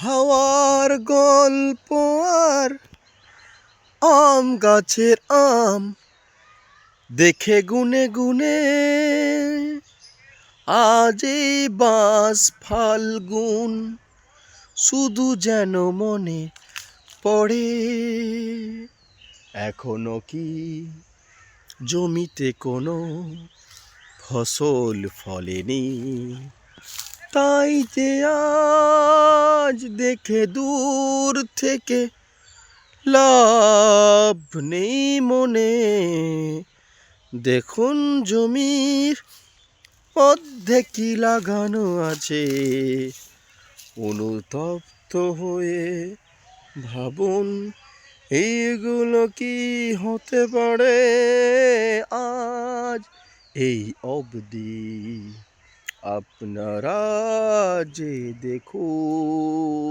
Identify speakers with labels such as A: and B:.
A: হাওয়ার গল্প আর আম গাছের আম দেখে গুনে গুনে আজ বাস ফাল্গুন শুধু যেন মনে পড়ে। এখনও কি জমিতে কোনো ফসল ফলেনি? তাই যে আজ দেখে দূর থেকে লাভ নেই মনে। দেখুন জমির কি লাগানো আছে। অনুতপ্ত হয়ে ভাবুন এইগুলো কি হতে পারে আজ এই অবধি? আপনারা যে দেখুন